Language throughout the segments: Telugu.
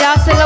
Mira, se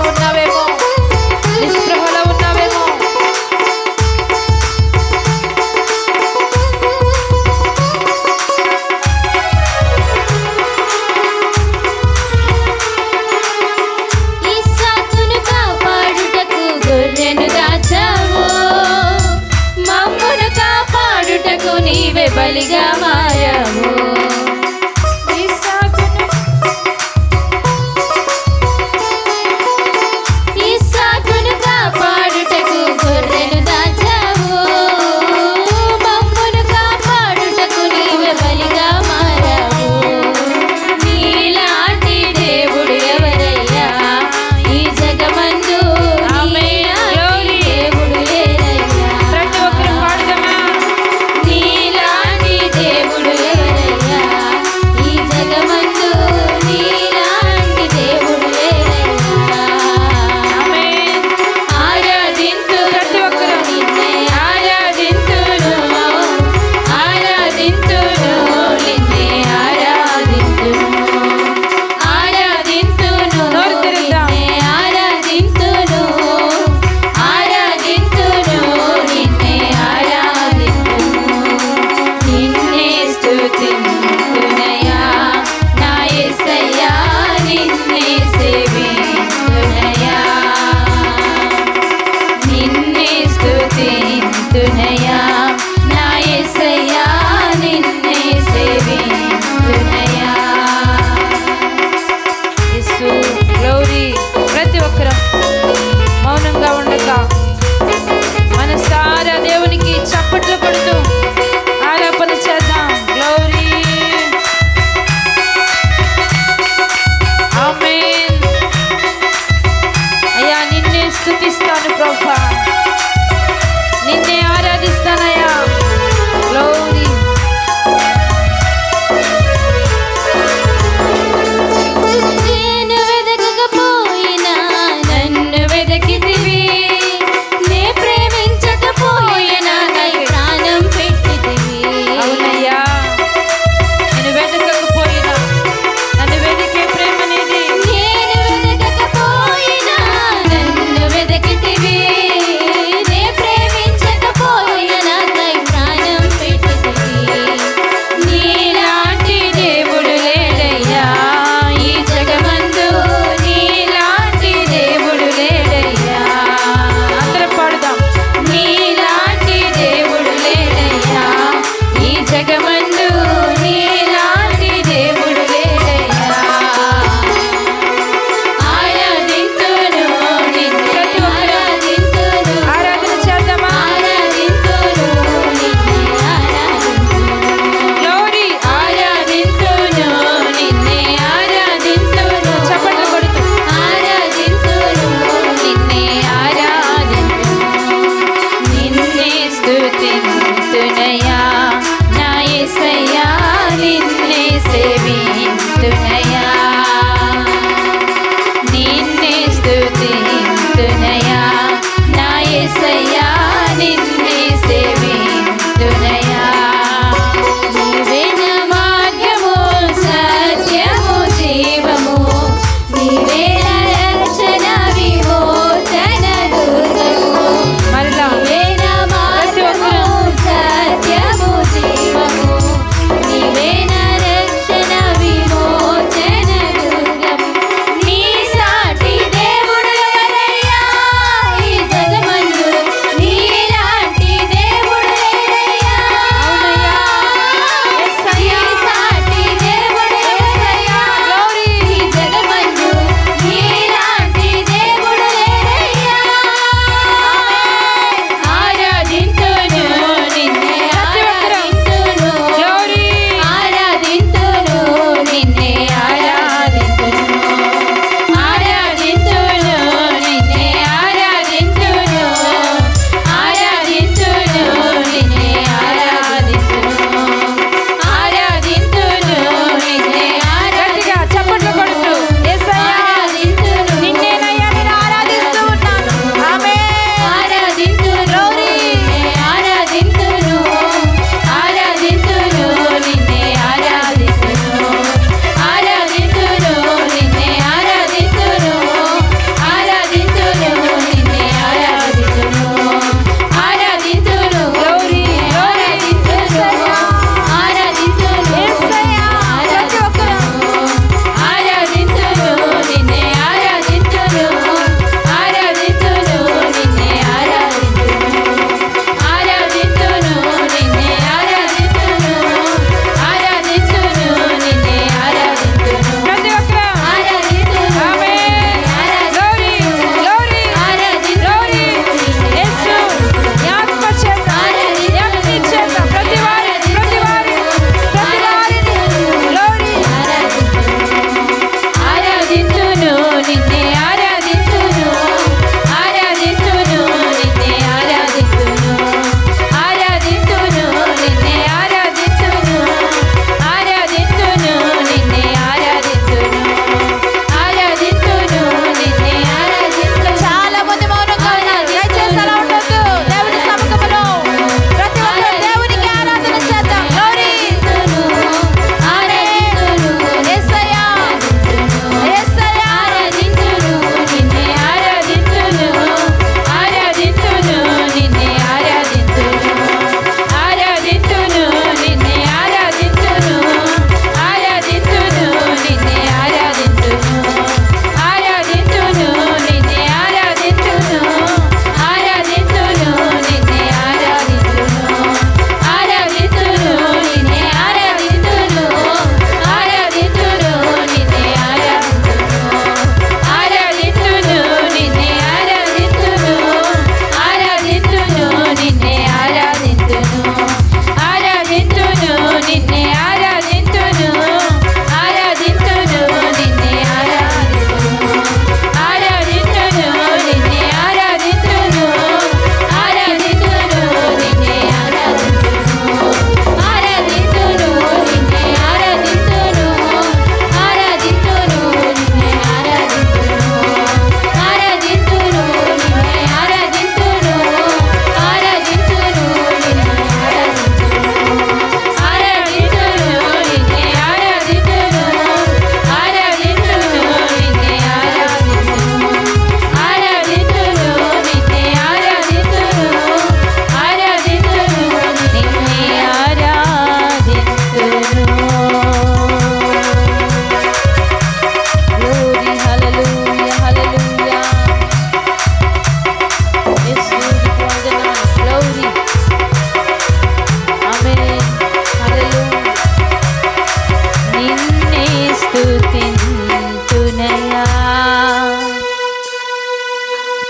స్థుతింతునయా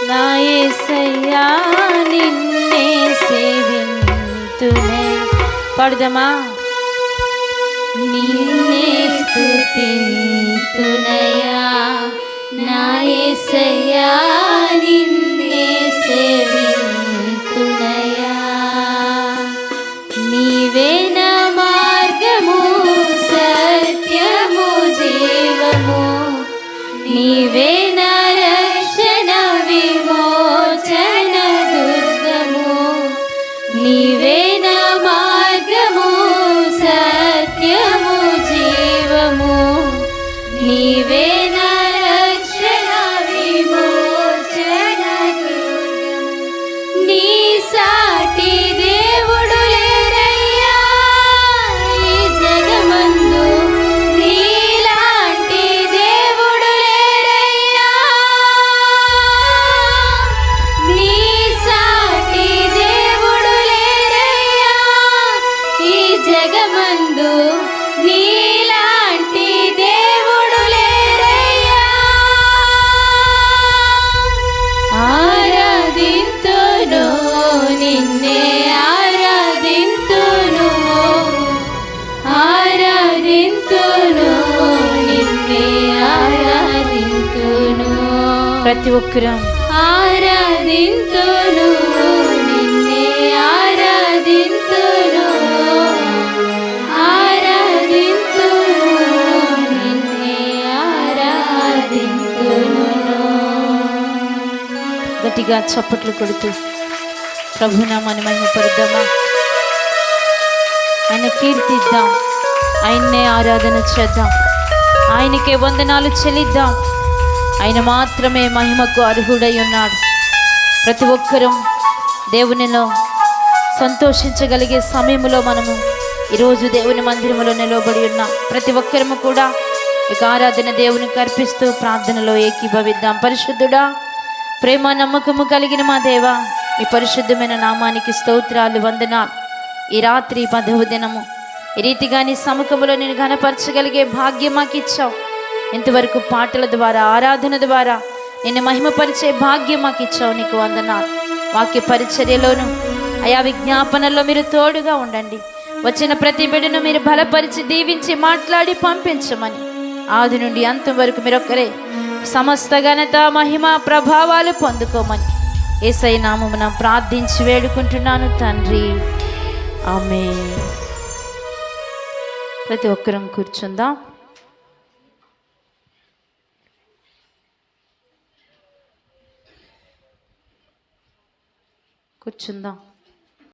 నాయసయ్యా నిన్నే సేవింతునే. పాడుదమా నిన్నే స్థుతింతునయా నాయసయ్యా నిన్నే జగమందు నీలాంటి దేవుడు లేరయ్యా. ఆరాధింతును నిన్నే ఆరాధింతును. ఆరాధింతును నిన్నే ఆరాధింతును. ప్రతి ఒక్కరం. ఆరాధింతును నిన్నే ఆరాధింతును. గట్టిగా చప్పట్లు కొడుతూ ప్రభునామాన్ని మహిమపరుద్దామా? ఆయన కీర్తిద్దాం ఆయన్నే ఆరాధన చేద్దాం ఆయనకే వందనాలు చెల్లిద్దాం. ఆయన మాత్రమే మహిమకు అర్హుడై ఉన్నాడు. ప్రతి ఒక్కరూ దేవునిలో సంతోషించగలిగే సమయంలో మనము ఈరోజు దేవుని మందిరములో నిలవబడి ఉన్నాం. ప్రతి ఒక్కరము కూడా ఇక ఆరాధన దేవునికి అర్పిస్తూ ప్రార్థనలో ఏకీభవిద్దాం. పరిశుద్ధుడా ప్రేమ నమ్మకము కలిగిన మా దేవా మీ పరిశుద్ధమైన నామానికి స్తోత్రాలు వందనాలు. ఈ రాత్రి పదవ దినము ఈ రీతిగా నీ సముఖములో నేను ఘనపరచగలిగే భాగ్యం మాకు ఇచ్చావు. ఇంతవరకు పాటల ద్వారా ఆరాధన ద్వారా నిన్ను మహిమపరిచే భాగ్యం మాకు ఇచ్చావు నీకు వందనాలు. వాక్య పరిచర్యలోను అయా విజ్ఞాపనలో మీరు తోడుగా ఉండండి. వచ్చిన ప్రతి బిడ్డను మీరు బలపరిచి దీవించి మాట్లాడి పంపించమని. ఆది నుండి అంతం వరకు మీరొక్కరే. సమస్త ఘనత మహిమ ప్రభావాలు పొందుకోమని ఏసై నామమున ప్రార్థించి వేడుకుంటున్నాను తండ్రి. ఆమె ప్రతి ఒక్కరం కూర్చుందాం. కూర్చుందాం.